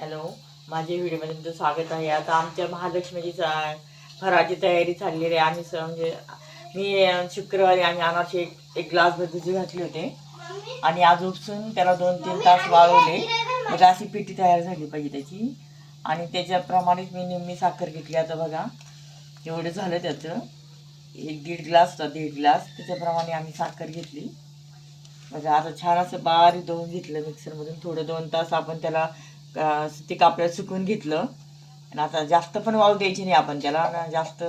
Hello माझ्या व्हिडिओमध्ये तुमचं स्वागत आहे. आता आमच्या महालक्ष्मीची चा- फराळाची तयारी चाललेली आहे. आम्ही स- म्हणजे मी शुक्रवारी आम्ही अनारसे एक एक ग्लास भर घातले होते. आणि आज उपसून त्याला दोन तीन तास वाळवले. मग अशी पिठी तयार झाली पाहिजे त्याची. आणि त्याच्याप्रमाणेच मी निम्मी साखर घेतली. आता बघा एवढं झालं त्याचं एक दीड ग्लास होता दीड ग्लास त्याच्याप्रमाणे आम्ही साखर घेतली. बघा आता छान असं बारीक धुवून घेतलं मिक्सरमधून थोडं दोन तास आपण त्याला ते कापड सुकवून घेतलं. आणि आता जास्त पण वाळू द्यायची नाही आपण त्याला जास्त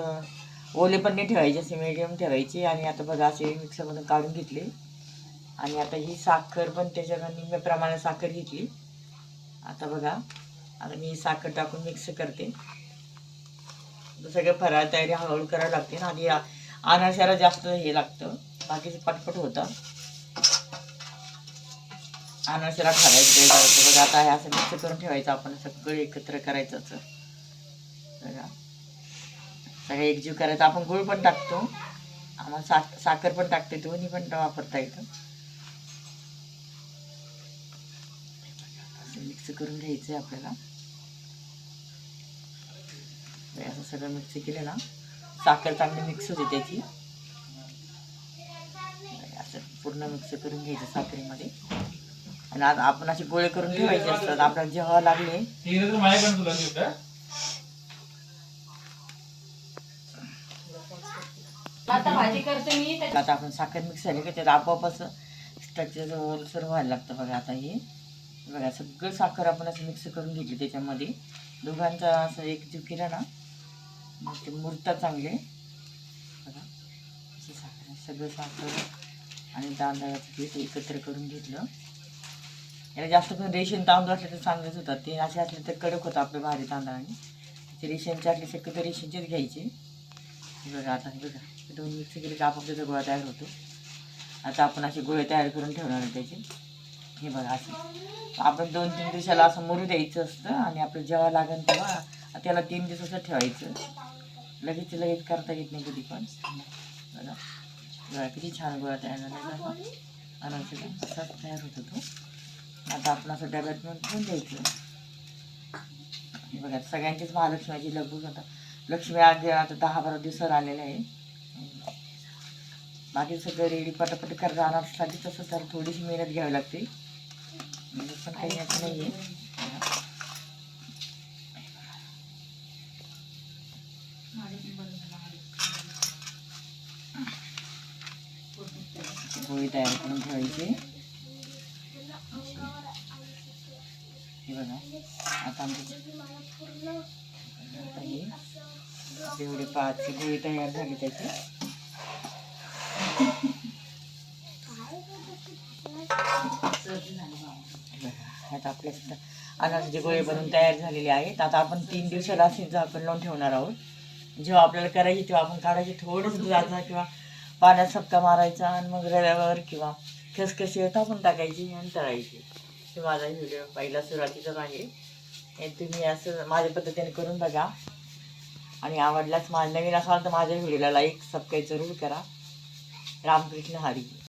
ओले पण नाही ठेवायचे असे मिडियम ठेवायचे. आणि आता बघा असे मिक्सरमधून काढून घेतले. आणि आता ही साखर पण त्याच्या निम्म्या प्रमाणात साखर घेतली. आता बघा आता मी साखर टाकून मिक्स करते. सगळं फराळ तयारी हळूहळू करायला लागते. ना आधी अनारशाला जास्त हे लागतं. बाकीचं पटपट होतं. अनारशाला घालायचं ते बघा आता हे असं मिक्स करून ठेवायचं आपण सगळं एकत्र करायचं असं. बघा. सगळं एकजीव करायचं. आपण गुळ पण टाकतो. आम्हाला साख साखर पण टाकते दोन्ही पण वापरता येतं. असं मिक्स करून घ्यायचं आहे आपल्याला असं सगळं मिक्स केलं ना साखर चांगली मिक्स होते त्याची. असं पूर्ण मिक्स करून घ्यायचं साखरेमध्ये. आणि आज आपण असे गोळे करून ठेवायचे असतात. आपल्याला जेव्हा लागले. आता भाजी करते मी त्याच्यात आता आपण साखर मिक्स झाली का त्यात आपोआप असं स्ट्रक्चर ओलसर व्हायला लागतं बघा आता हे. बघा सगळं साखर आपण असं मिक्स करून घेतली त्याच्यामध्ये. दोघांचा असं एकजीव केला ना मग ते मुरतात चांगले. बघा असं साखर सगळं साखर आणि तांदळाचं पीठ एकत्र करून घेतलं. याला जास्त करून रेशन तांदूळ असले तर चांगलेच होतात. ते असे असले तर कडक होतं आपल्या भारी तांदळाने. ते रेशनचे असले शक्यतो रेशनचेच घ्यायचे. बघा आता हे बघा. दोन मिक्स केले की आपोआप त्याचा गोळा तयार होतो. आता आपण असे गोळे तयार करून ठेवणार आहे त्याचे. हे बघा असे. आपण दोन तीन दिवसाला असं मरू द्यायचं असतं आणि आपलं जेव्हा लागेल तेव्हा त्याला तीन दिवसाचं ठेवायचं. लगेच लगेच करता येत नाही कधी पण. बघा. बघा किती छान गोळा तयार झाला अनारसेला असाच तयार होतो तो. आता आपण असं डब्यात ठेवून द्यायचं. बघा सगळ्यांचीच महालक्ष्मीची लगबूक आता लक्ष्मी आज आता दहा बारा दिवसावर आलेले आहे. बाकी सगळं रेडी पटापट कर राहण्यासाठी तसं तर थोडीशी मेहनत घ्यावी लागते. म्हणजे पण काही असं नाही आहे पोळी तयार करून ठेवायची. हे बघा. आता आमची एवढे पाच गोळी तयार झाली त्याची. आता आपल्या सुद्धा अनारचे गोळे बनवून तयार झालेले आहेत आता आपण तीन दिवसाला असे झाकण लावून ठेवणार आहोत. जेव्हा आपल्याला करायची तेव्हा आपण काढायची थोडंसं दुधाचा किंवा पाण्यात सपका मारायचा आणि मग रव्यावर किंवा खसखशी येतं आपण टाकायची आणि तळायची. हे माझा व्हिडिओ पहिला सुरुवातीचाच आहे. हे तुम्ही असं माझ्या पद्धतीने करून बघा. आणि आवडल्यास माझ्या नवीन असाल तर माझ्या व्हिडिओला लाईक सबस्क्राईब जरूर करा. रामकृष्ण हरी.